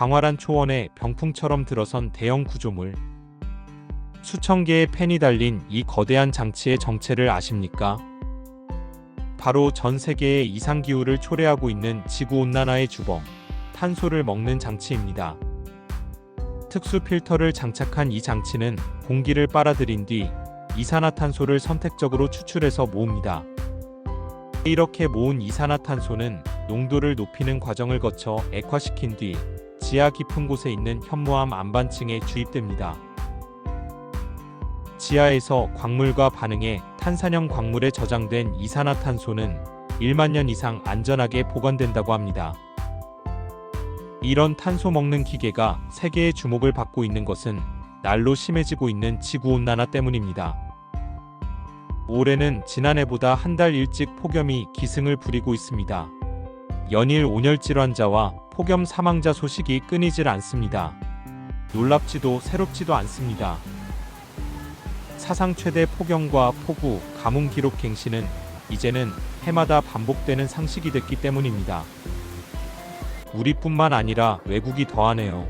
광활한 초원에 병풍처럼 들어선 대형 구조물. 수천 개의 팬이 달린 이 거대한 장치의 정체를 아십니까? 바로 전 세계의 이상 기후를 초래하고 있는 지구 온난화의 주범, 탄소를 먹는 장치입니다. 특수 필터를 장착한 이 장치는 공기를 빨아들인 뒤 이산화탄소를 선택적으로 추출해서 모읍니다. 이렇게 모은 이산화탄소는 농도를 높이는 과정을 거쳐 액화시킨 뒤 지하 깊은 곳에 있는 현무암 안반층에 주입됩니다. 지하에서 광물과 반응해 탄산형 광물에 저장된 이산화탄소는 1만 년 이상 안전하게 보관된다고 합니다. 이런 탄소 먹는 기계가 세계의 주목을 받고 있는 것은 날로 심해지고 있는 지구 온난화 때문입니다. 올해는 지난해보다 한 달 일찍 폭염이 기승을 부리고 있습니다. 연일 온열 질환자와 폭염 사망자 소식이 끊이질 않습니다. 놀랍지도 새롭지도 않습니다. 사상 최대 폭염과 폭우, 가뭄 기록 갱신은 이제는 해마다 반복되는 상식이 됐기 때문입니다. 우리뿐만 아니라 외국이 더하네요.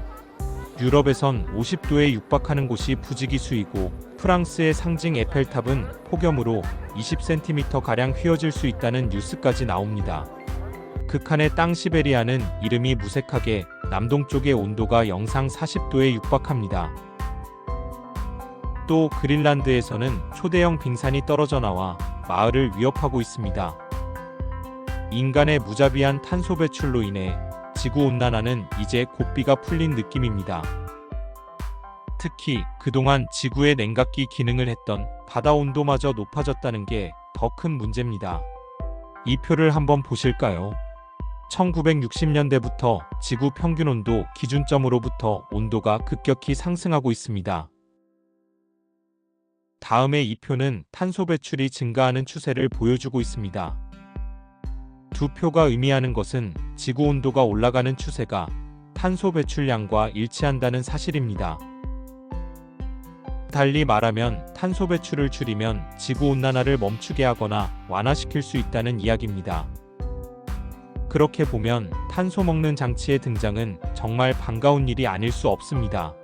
유럽에선 50도에 육박하는 곳이 부지기수이고 프랑스의 상징 에펠탑은 폭염으로 20cm 가량 휘어질 수 있다는 뉴스까지 나옵니다. 극한의 땅 시베리아는 이름이 무색하게 남동쪽의 온도가 영상 40도에 육박합니다. 또 그린란드에서는 초대형 빙산이 떨어져 나와 마을을 위협하고 있습니다. 인간의 무자비한 탄소 배출로 인해 지구 온난화는 이제 고비가 풀린 느낌입니다. 특히 그동안 지구의 냉각기 기능을 했던 바다 온도마저 높아졌다는 게 더 큰 문제입니다. 이 표를 한번 보실까요? 1960년대부터 지구 평균 온도 기준점으로부터 온도가 급격히 상승하고 있습니다. 다음에 이 표는 탄소 배출이 증가하는 추세를 보여주고 있습니다. 두 표가 의미하는 것은 지구 온도가 올라가는 추세가 탄소 배출량과 일치한다는 사실입니다. 달리 말하면 탄소 배출을 줄이면 지구 온난화를 멈추게 하거나 완화시킬 수 있다는 이야기입니다. 그렇게 보면 탄소 먹는 장치의 등장은 정말 반가운 일이 아닐 수 없습니다.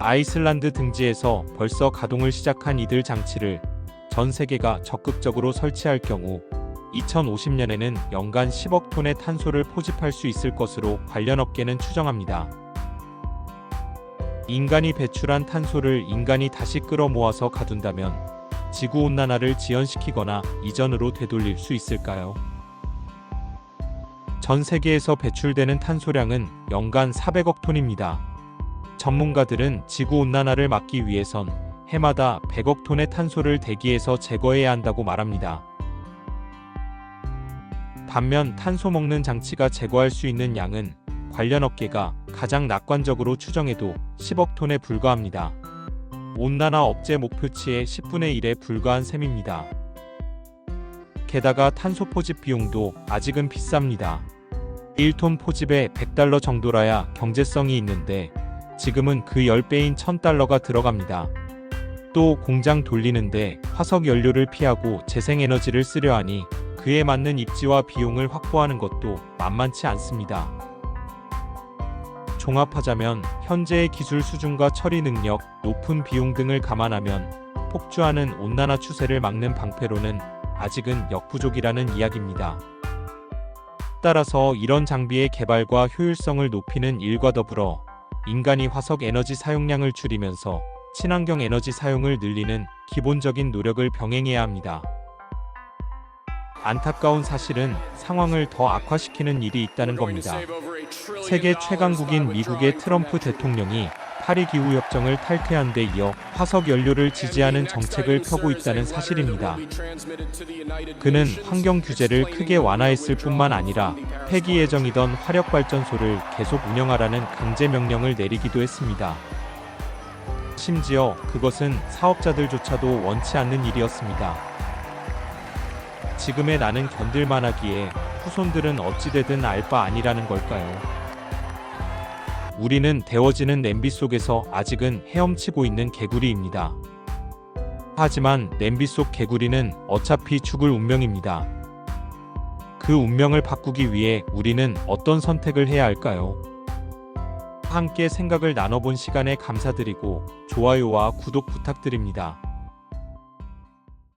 아이슬란드 등지에서 벌써 가동을 시작한 이들 장치를 전 세계가 적극적으로 설치할 경우 2050년에는 연간 10억 톤의 탄소를 포집할 수 있을 것으로 관련 업계는 추정합니다. 인간이 배출한 탄소를 인간이 다시 끌어 모아서 가둔다면 지구 온난화를 지연시키거나 이전으로 되돌릴 수 있을까요? 전 세계에서 배출되는 탄소량은 연간 400억 톤입니다. 전문가들은 지구 온난화를 막기 위해선 해마다 100억 톤의 탄소를 대기에서 제거해야 한다고 말합니다. 반면 탄소 먹는 장치가 제거할 수 있는 양은 관련 업계가 가장 낙관적으로 추정해도 10억 톤에 불과합니다. 온난화 억제 목표치의 10분의 1에 불과한 셈입니다. 게다가 탄소 포집 비용도 아직은 비쌉니다. 1톤 포집에 100달러 정도라야 경제성이 있는데 지금은 그 10배인 1000달러가 들어갑니다. 또 공장 돌리는데 화석 연료를 피하고 재생에너지를 쓰려 하니 그에 맞는 입지와 비용을 확보하는 것도 만만치 않습니다. 종합하자면 현재의 기술 수준과 처리 능력, 높은 비용 등을 감안하면 폭주하는 온난화 추세를 막는 방패로는 아직은 역부족이라는 이야기입니다. 따라서 이런 장비의 개발과 효율성을 높이는 일과 더불어 인간이 화석 에너지 사용량을 줄이면서 친환경 에너지 사용을 늘리는 기본적인 노력을 병행해야 합니다. 안타까운 사실은 상황을 더 악화시키는 일이 있다는 겁니다. 세계 최강국인 미국의 트럼프 대통령이 파리 기후 협정을 탈퇴한 데 이어 화석 연료를 지지하는 정책을 펴고 있다는 사실입니다. 그는 환경 규제를 크게 완화했을 뿐만 아니라 폐기 예정이던 화력 발전소를 계속 운영하라는 강제 명령을 내리기도 했습니다. 심지어 그것은 사업자들조차도 원치 않는 일이었습니다. 지금의 나는 견딜만하기에 후손들은 어찌되든 알 바 아니라는 걸까요? 우리는 데워지는 냄비 속에서 아직은 헤엄치고 있는 개구리입니다. 하지만 냄비 속 개구리는 어차피 죽을 운명입니다. 그 운명을 바꾸기 위해 우리는 어떤 선택을 해야 할까요? 함께 생각을 나눠본 시간에 감사드리고 좋아요와 구독 부탁드립니다.